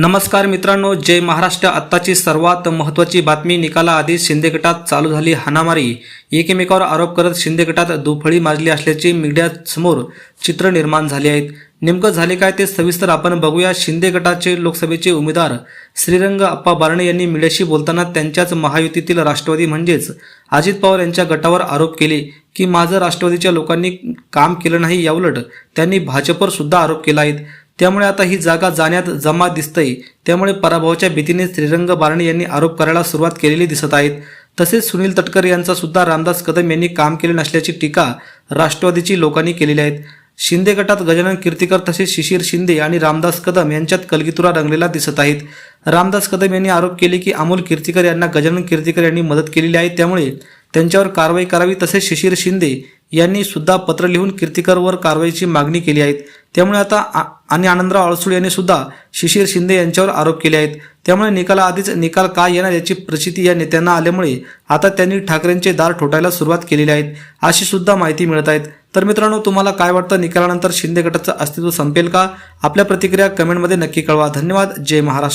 नमस्कार मित्रांनो जय महाराष्ट्र. आत्ताची सर्वात महत्त्वाची बातमी निकालाआधी शिंदे गटात चालू झाली हाणामारी. एकमेकावर आरोप करत शिंदे गटात दुफळी माजली असल्याचे मीडियासमोर चित्र निर्माण झाले आहेत. नेमकं झाले काय ते सविस्तर आपण बघूया. शिंदे गटाचे लोकसभेचे उमेदवार श्रीरंग अप्पा बारणे यांनी मीडियाशी बोलताना त्यांच्याच महायुतीतील राष्ट्रवादी म्हणजेच अजित पवार यांच्या गटावर आरोप केले की माझं राष्ट्रवादीच्या लोकांनी काम केलं नाही याउलट त्यांनी भाजपवर सुद्धा आरोप केला आहेत. त्यामुळे आता ही जागा जाण्यात जमा दिसतंय. त्यामुळे पराभवाच्या भीतीने श्रीरंग बारणे यांनी आरोप करायला सुरुवात केलेली दिसत आहेत. तसेच सुनील तटकर यांचा सुद्धा रामदास कदम यांनी काम केले नसल्याची टीका राष्ट्रवादीची लोकांनी केलेली आहेत. शिंदे गटात गजानन कीर्तीकर तसेच शिशिर शिंदे आणि रामदास कदम यांच्यात कलगीतुरा रंगलेला दिसत आहेत. रामदास कदम यांनी आरोप केले की अमोल कीर्तीकर यांना गजानन कीर्तीकर यांनी मदत केलेली आहे. त्यामुळे त्यांच्यावर कारवाई करावी तसेच शिशिर शिंदे यांनी सुद्धा पत्र लिहून कीर्तीकरवर कारवाईची मागणी केली आहे. त्यामुळे आता आ- आणि आनंदराव अळसुळ यांनी सुद्धा शिशिर शिंदे यांच्यावर आरोप केले आहेत. त्यामुळे निकालाआधीच निकाल काय येणार याची प्रचिती या नेत्यांना आल्यामुळे आता त्यांनी ठाकरेंचे दार ठोठायला सुरुवात केलेली आहेत अशी सुद्धा माहिती मिळत आहेत. तर मित्रांनो तुम्हाला काय वाटतं? निकालानंतर शिंदे गटाचं अस्तित्व संपेल का? आपल्या प्रतिक्रिया कमेंटमध्ये नक्की कळवा. धन्यवाद. जय महाराष्ट्र.